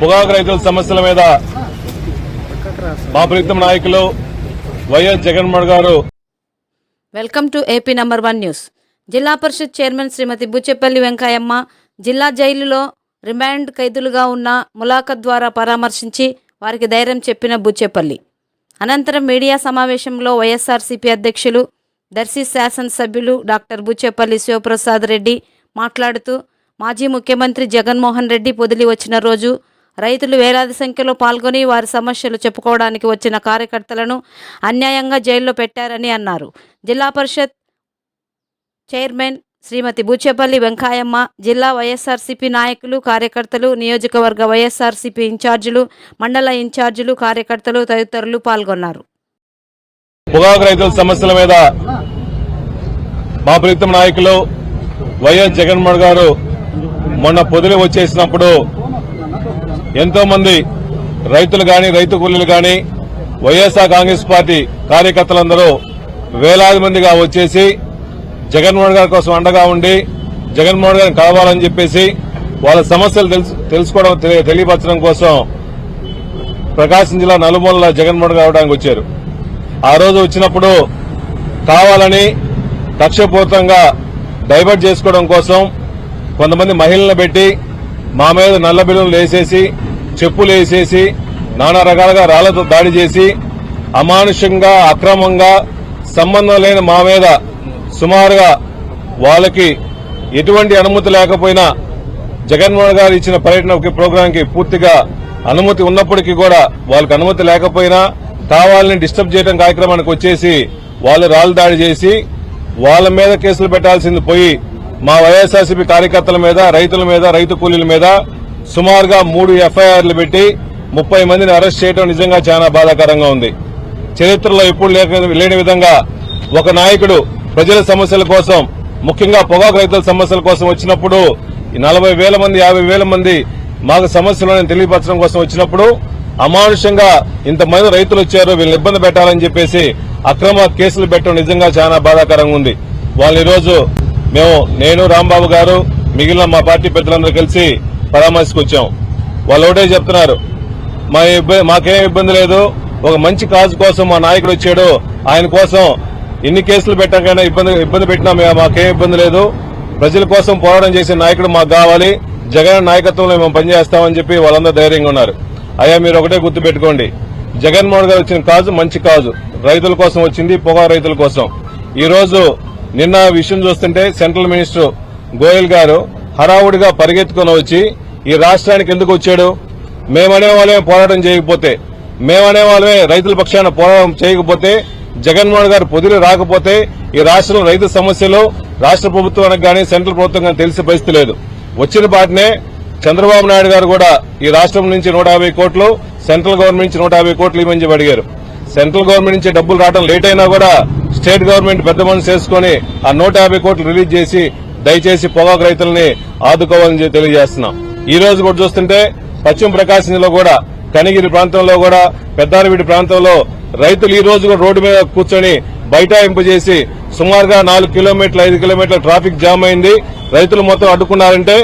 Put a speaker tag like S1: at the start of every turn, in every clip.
S1: పొగాకు రైతుల సమస్యల మీద మా ప్రీతం నాయకులు YS Jaganmohan garu.
S2: Welcome to AP number one news. Zilla Parishad chairman శ్రీమతి బుచ్చెపల్లి వెంకయ్యమ్మ జిల్లా జైలులో రిమాండ్ ఖైదులుగా ఉన్న ములాఖత్ ద్వారా పరామర్శించి వారికి ధైర్యం చెప్పిన బుచ్చెపల్లి. అనంతరం మీడియా సమావేశంలో వైఎస్ఆర్సీపీ అధ్యక్షులు దర్శి శాసనసభ్యులు డాక్టర్ బుచ్చెపల్లి శివప్రసాద్ రెడ్డి మాట్లాడుతూ మాజీ ముఖ్యమంత్రి జగన్మోహన్ రెడ్డి పొదిలి వచ్చిన రోజు రైతులు వేలాది సంఖ్యలో పాల్గొని వారి సమస్యలు చెప్పుకోవడానికి వచ్చిన కార్యకర్తలను అన్యాయంగా జైల్లో పెట్టారని అన్నారు. జిల్లా పరిషత్ చైర్మన్ శ్రీమతి బూచేపల్లి వెంకాయమ్మ జిల్లా వైఎస్ఆర్సీపీ నాయకులు కార్యకర్తలు నియోజకవర్గ వైఎస్ఆర్సీపీ ఇన్ఛార్జీలు మండల ఇన్ఛార్జీలు కార్యకర్తలు తదితరులు పాల్గొన్నారు.
S1: పొగాకు రైతుల సమస్యల మీద మా ప్రీతం నాయకులు వైఎస్ జగన్మోహన్ గారు మొన్న పొదిలి వచ్చేసినప్పుడు ఎంతో మంది రైతులు గాని రైతు కూలీలు గాని వైఎస్ఆర్ కాంగ్రెస్ పార్టీ కార్యకర్తలందరూ వేలాది మందిగా వచ్చేసి జగన్మోహన్ గారి కోసం అండగా ఉండి జగన్మోహన్ గారిని కలవాలని చెప్పేసి వాళ్ళ సమస్యలు తెలుసు- తెలుసుకోవడం తెలియపరచడం కోసం ప్రకాశం జిల్లా నలుమూలల జగన్మోహన్ గారు అవడానికి వచ్చారు. ఆ రోజు వచ్చినప్పుడు కావాలని కక్షపూరితంగా డైవర్ట్ చేసుకోవడం కోసం కొంతమంది మహిళలను పెట్టి మా మీద నల్ల బిల్లులు వేసేసి చెప్పులు వేసేసి నానా రకాలుగా రాళ్ళతో దాడి చేసి అమానుషంగా అక్రమంగా సంబంధం లేని మా మీద సుమారుగా వాళ్ళకి ఎటువంటి అనుమతి లేకపోయినా జగన్మోహన్ గారు ఇచ్చిన పర్యటన ప్రోగ్రాంకి పూర్తిగా అనుమతి ఉన్నప్పటికీ కూడా వాళ్ళకి అనుమతి లేకపోయినా కావాలని డిస్టర్బ్ చేయడం కార్యక్రమానికి వచ్చేసి వాళ్ళు రాళ్ళు దాడి చేసి వాళ్ళ మీద కేసులు పెట్టాల్సింది పోయి మా వైఎస్ఆర్సీపీ కార్యకర్తల మీద రైతుల మీద రైతు కూలీల మీద సుమారుగా మూడు ఎఫ్ఐఆర్లు పెట్టి ముప్పై మందిని అరెస్ట్ చేయడం నిజంగా చాలా బాధాకరంగా ఉంది. చరిత్రలో ఎప్పుడు లేక- లేని విధంగా ఒక నాయకుడు ప్రజల సమస్యల కోసం ముఖ్యంగా పొగాకు రైతుల సమస్యల కోసం వచ్చినప్పుడు ఈ నలభై వేల మంది యాభై వేల మంది మాకు సమస్యలను తెలియపరచడం కోసం వచ్చినప్పుడు అమానుషంగా ఇంతమంది రైతులు వచ్చారు వీళ్ళని ఇబ్బంది పెట్టాలని చెప్పేసి అక్రమ కేసులు పెట్టడం నిజంగా చాలా బాధాకరంగా ఉంది. వాళ్ళు ఈరోజు మేము నేను రాంబాబు గారు మిగిలిన మా పార్టీ పెద్దలందరూ కలిసి పరామర్శకు వచ్చాం. వాళ్ళు ఒకటే చెప్తున్నారు మా ఇబ్బంది మాకేం ఇబ్బంది లేదు ఒక మంచి కాజు కోసం మా నాయకుడు వచ్చాడు ఆయన కోసం ఎన్ని కేసులు పెట్టాకైనా ఇబ్బంది ఇబ్బంది పెట్టినా మాకేం ఇబ్బంది లేదు ప్రజల కోసం పోరాటం చేసే నాయకుడు మాకు కావాలి జగన్ నాయకత్వంలో మేము పనిచేస్తామని చెప్పి వాళ్ళందరూ ధైర్యంగా ఉన్నారు. అయ్యా మీరు ఒకటే గుర్తుపెట్టుకోండి జగన్మోహన్ గారు వచ్చిన కాజు మంచి కాజు రైతుల కోసం వచ్చింది పొగా రైతుల కోసం. ఈ రోజు నిన్న విషయం చూస్తుంటే సెంట్రల్ మినిస్టర్ గోయల్ గారు హడావుడిగా పరిగెత్తుకుని వచ్చి ఈ రాష్ట్రానికి ఎందుకు వచ్చాడు? మేమనే వాళ్ళమే పోరాటం చేయకపోతే మేమనే వాళ్ళమే రైతుల పక్షాన పోరాటం చేయకపోతే జగన్మోహన్ గారు పొదిలి రాకపోతే ఈ రాష్ట్రం రైతు సమస్యలు రాష్ట్ర ప్రభుత్వానికి గానీ సెంట్రల్ ప్రభుత్వం గానీ తెలిసే పరిస్థితి లేదు. వచ్చిన పాటనే చంద్రబాబు నాయుడు గారు కూడా ఈ రాష్ట్రం నుంచి నూట యాభై కోట్లు సెంట్రల్ గవర్నమెంట్ నుంచి నూట యాభై కోట్లు ఇవ్వని చెప్పి అడిగారు. సెంట్రల్ గవర్నమెంట్ నుంచి డబ్బులు రావడం లేట్ అయినా కూడా స్టేట్ గవర్నమెంట్ పెద్ద మనసు చేసుకుని ఆ నూట యాభై కోట్లు రిలీజ్ చేసి దయచేసి పొగాకు రైతులని ఆదుకోవాలని తెలియజేస్తున్నాం. ఈ రోజు కూడా చూస్తుంటే పశ్చిమ ప్రకాశం జిల్లా కూడా కనిగిరి ప్రాంతంలో కూడా పెద్దారవీడి ప్రాంతంలో రైతులు ఈ రోజు కూడా రోడ్డు మీద కూర్చొని బైఠాయింపు చేసి సుమారుగా నాలుగు కిలోమీటర్లు ఐదు కిలోమీటర్ల ట్రాఫిక్ జామ్ అయింది. రైతులు మొత్తం అడ్డుకున్నారంటే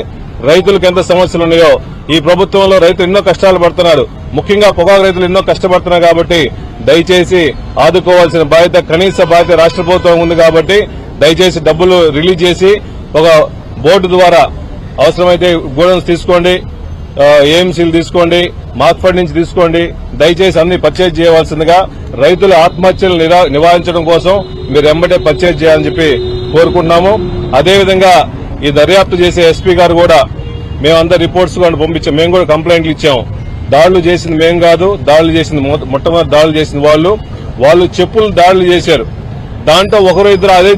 S1: రైతులకు ఎంత సమస్యలు ఉన్నాయో ఈ ప్రభుత్వంలో రైతులు ఎన్నో కష్టాలు పడుతున్నారు. ముఖ్యంగా పొగాకు రైతులు ఎన్నో కష్టపడుతున్నారు కాబట్టి దయచేసి ఆదుకోవాల్సిన బాధ్యత కనీస బాధ్యత రాష్ట్ర ప్రభుత్వం ఉంది కాబట్టి దయచేసి డబ్బులు రిలీజ్ చేసి ఒక బోర్డు ద్వారా అవసరమైతే గోడౌన్స్ తీసుకోండి ఏఎంసీలు తీసుకోండి మార్క్ఫెడ్ నుంచి తీసుకోండి. దయచేసి అన్ని పర్చేజ్ చేయవలసిందిగా రైతుల ఆత్మహత్యలు నిరా- నివారించడం కోసం మీరు ఎంబటే పర్చేజ్ చేయాలని చెప్పి కోరుకుంటున్నాము. అదేవిధంగా ఈ దర్యాప్తు చేసే ఎస్పీ గారు కూడా మేమంతా రిపోర్ట్స్ కూడా పంపించాం. మేము కూడా కంప్లైంట్లు ఇచ్చాము దాడులు చేసింది మేము కాదు దాడులు చేసింది మొట్టమొదటి దాడులు చేసింది వాళ్ళు. వాళ్ళు చెప్పులు దాడులు చేశారు. దాంట్లో ఒకరు ఇద్దరు అదే